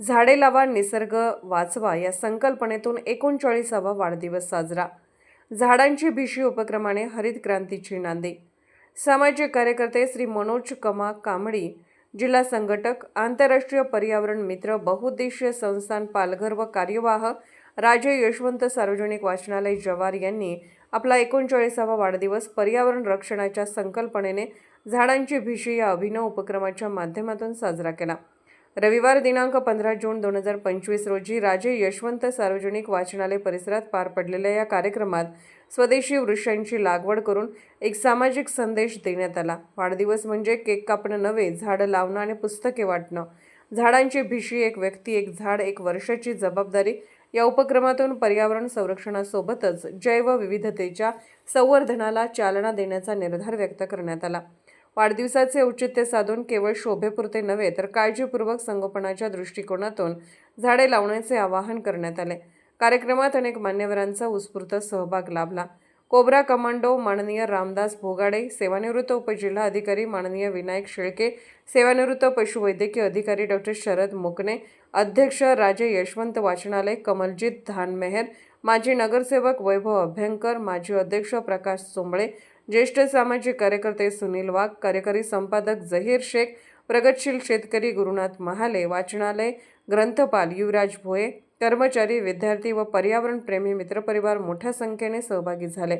झाडे लावा निसर्ग वाचवा या संकल्पनेतून एकोणचाळीसावा वाढदिवस साजरा. झाडांची भिशी उपक्रमाने हरित क्रांतीची नांदी. सामाजिक कार्यकर्ते श्री मनोज कमा कांबळी जिल्हा संघटक आंतरराष्ट्रीय पर्यावरण मित्र बहुउद्देशीय संस्थान पालघर व कार्यवाह राजे यशवंत सार्वजनिक वाचनालय जवार यांनी आपला एकोणचाळीसावा वाढदिवस पर्यावरण रक्षणाच्या संकल्पनेने झाडांची भिशी या अभिनव उपक्रमाच्या माध्यमातून साजरा केला. रविवार दिनांक पंधरा जून दोन हजार पंचवीस रोजी राजे यशवंत सार्वजनिक वाचनालय परिसरात पार पडलेल्या या कार्यक्रमात स्वदेशी वृक्षांची लागवड करून एक सामाजिक संदेश देण्यात आला. वाढदिवस म्हणजे केक कापणं नव्हे झाडं लावणं आणि पुस्तके वाटणं. झाडांची भिशी एक व्यक्ती एक झाड एक वर्षाची जबाबदारी या उपक्रमातून पर्यावरण संरक्षणासोबतच जैवविविधतेच्या संवर्धनाला चालना देण्याचा निर्धार व्यक्त करण्यात आला. वाढदिवसाचे औचित्य साधून केवळ शोभेपुरते नव्हे तर काळजीपूर्वक संगोपनाच्या दृष्टिकोनातून झाडे लावण्याचे आवाहन करण्यात आले. कार्यक्रमात अनेक मान्यवरांचा उत्स्फूर्त सहभाग लाभला. कोब्रा कमांडो माननीय रामदास भोगाडे सेवानिवृत्त उपजिल्हा अधिकारी माननीय विनायक शेळके सेवानिवृत्त पशुवैद्यकीय अधिकारी डॉक्टर शरद मुकणे अध्यक्ष राजे यशवंत वाचनालय कमलजीत धानमेहर माजी नगरसेवक वैभव अभ्यंकर माजी अध्यक्ष प्रकाश चोंबळे ज्येष्ठ सामाजिक कार्यकर्ते सुनील वाघ कार्यकारी संपादक झहीर शेख प्रगतशील शेतकरी गुरुनाथ महाले वाचनालय ग्रंथपाल युवराज भोये कर्मचारी विद्यार्थी व पर्यावरण प्रेमी मित्रपरिवार मोठ्या संख्येने सहभागी झाले.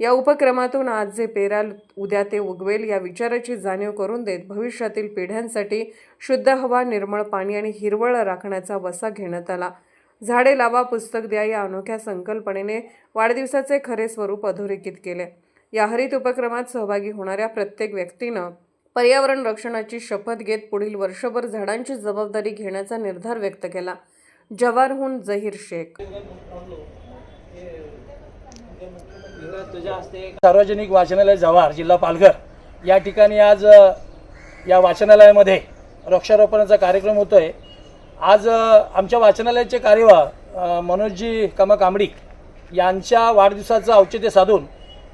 या उपक्रमातून आज जे पेराल उद्या ते उगवेल या विचाराची जाणीव करून देत भविष्यातील पिढ्यांसाठी शुद्ध हवा निर्मळ पाणी आणि हिरवळ राखण्याचा वसा घेण्यात आला. झाडे लावा पुस्तक द्या या अनोख्या संकल्पनेने वाढदिवसाचे खरे स्वरूप अधोरेखित केले. या हरित उपक्रमात सहभागी होणाऱ्या प्रत्येक व्यक्तीनं पर्यावरण रक्षणाची शपथ घेत पुढील वर्षभर झाडांची जबाबदारी घेण्याचा निर्धार व्यक्त केला. जवारहून जहीर शेख. सार्वजनिक वाचनालय जव्हार जिल्हा पालघर. या ठिकाणी आज या वाचनालयामध्ये वृक्षारोपणाचा कार्यक्रम होतो आहे आज आमच्या वाचनालयाचे कार्यवाह मनोजजी कमा कांबडी यांच्या वाढदिवसाचं औचित्य साधून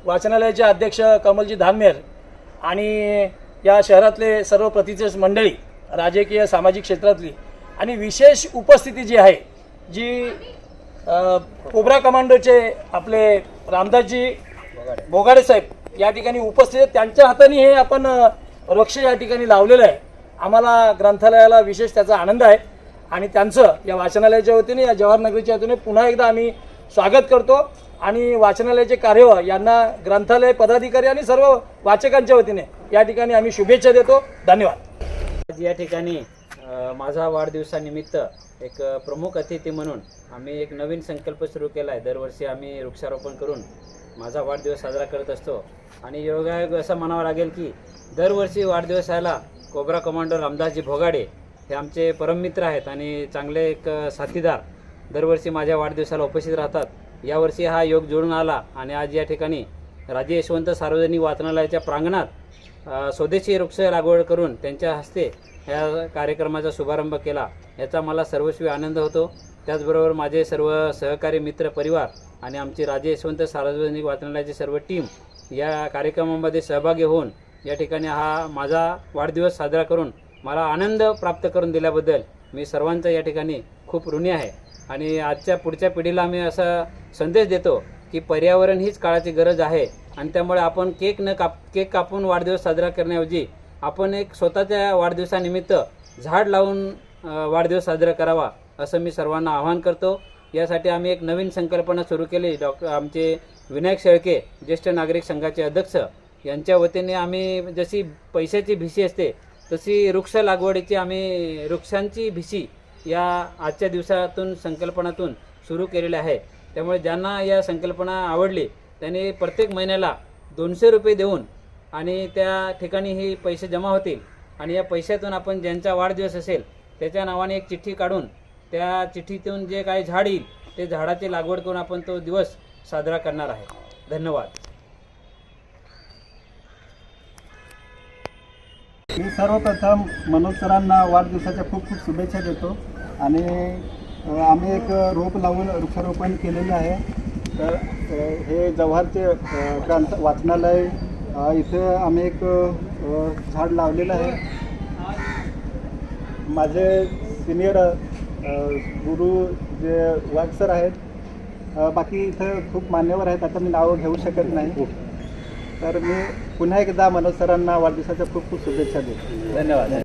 वाचनालयाचे अध्यक्ष कमलजी धानमेर आणि या शहरातले सर्व प्रतिष्ठित मंडळी राजकीय सामाजिक क्षेत्रातली आणि विशेष उपस्थिती जी आहे जी कोबरा कोब्रा कमांडोचे आपले रामदासजी बोगाडे साहेब या ठिकाणी उपस्थित आहेत. त्यांच्या हाताने हे आपण वृक्ष या ठिकाणी लावलेलं आहे. आम्हाला ग्रंथालयाला विशेष त्याचा आनंद आहे आणि त्यांचं या वाचनालयाच्या वतीने या जवाहरनगरीच्या वतीने पुन्हा एकदा आम्ही स्वागत करतो. आणि वाचनालयाचे कार्यवाह यांना ग्रंथालय पदाधिकारी आणि सर्व वाचकांच्या वतीने या ठिकाणी आम्ही शुभेच्छा देतो. धन्यवाद. आज या ठिकाणी माझा वाढदिवसानिमित्त एक प्रमुख अतिथी म्हणून आम्ही एक नवीन संकल्प सुरू केला आहे दरवर्षी आम्ही वृक्षारोपण करून माझा वाढदिवस साजरा करत असतो. आणि योगायोग असं म्हणावं लागेल की दरवर्षी वाढदिवसाला कोबरा कमांडर रामदासजी भोगाडे हे आमचे परममित्र आहेत आणि चांगले एक साथीदार दरवर्षी माझ्या वाढदिवसाला उपस्थित राहतात. यावर्षी हा योग जुळून आला आणि आज या ठिकाणी राजे यशवंत सार्वजनिक वाचनालयाच्या प्रांगणात स्वदेशी वृक्ष लागवड करून त्यांच्या हस्ते या कार्यक्रमाचा शुभारंभ केला. याचा मला सर्वस्वी आनंद होतो. त्याचबरोबर माझे सर्व सहकारी मित्र परिवार आणि आमची राजे यशवंत सार्वजनिक वाचनालयाची सर्व टीम या कार्यक्रमामध्ये सहभागी होऊन या ठिकाणी हा माझा वाढदिवस साजरा करून मला आनंद प्राप्त करून दिल्याबद्दल मी सर्वांचा या ठिकाणी खूप ऋणी आहे. आणि आजच्या पुढच्या पिढीला आम्ही असा संदेश देतो की पर्यावरण हीच काळाची गरज आहे. आणि त्यामुळे आपण केक न काप केक कापून वाढदिवस साजरा करण्याऐवजी आपण एक स्वतःच्या वाढदिवसानिमित्त झाड लावून वाढदिवस साजरा करावा असं मी सर्वांना आवाहन करतो. यासाठी आम्ही एक नवीन संकल्पना सुरू केली. डॉक्टर आमचे विनायक शेळके ज्येष्ठ नागरिक संघाचे अध्यक्ष यांच्या वतीने आम्ही जशी पैशाची भिशी असते तशी वृक्ष लागवडीची आम्ही वृक्षांची भिशी या आजच्या दिवसातून संकल्पनातून सुरू केलेले आहे. त्यामुळे ज्यांना या संकल्पना आवडली त्यांनी प्रत्येक महिन्याला दोनशे रुपये देऊन आणि त्या ठिकाणी ही पैसे जमा होतील. आणि या पैशातून आपण ज्यांचा वाढदिवस असेल त्याच्या नावाने एक चिठ्ठी काढून त्या चिठ्ठीतून जे काही झाड येईल ते झाडाची लागवड करून आपण तो दिवस साजरा करणार आहे. धन्यवाद. मी सर्वप्रथम मनोज सरांना वाढदिवसाच्या खूप खूप शुभेच्छा देतो. आणि आम्ही एक रोप लावून वृक्षारोपण केलेलं आहे. तर हे जव्हारचे ग्रंथ वाचनालय इथं इथे आम्ही एक झाड लावलेलं आहे. माझे सिनियर गुरु जे वाघ सर आहेत बाकी इथं खूप मान्यवर आहेत आता मी नावं घेऊ शकत नाही. तर मी पुन्हा एकदा मनोज सरांना वाढदिवसाच्या खूप खूप शुभेच्छा देतो. धन्यवाद.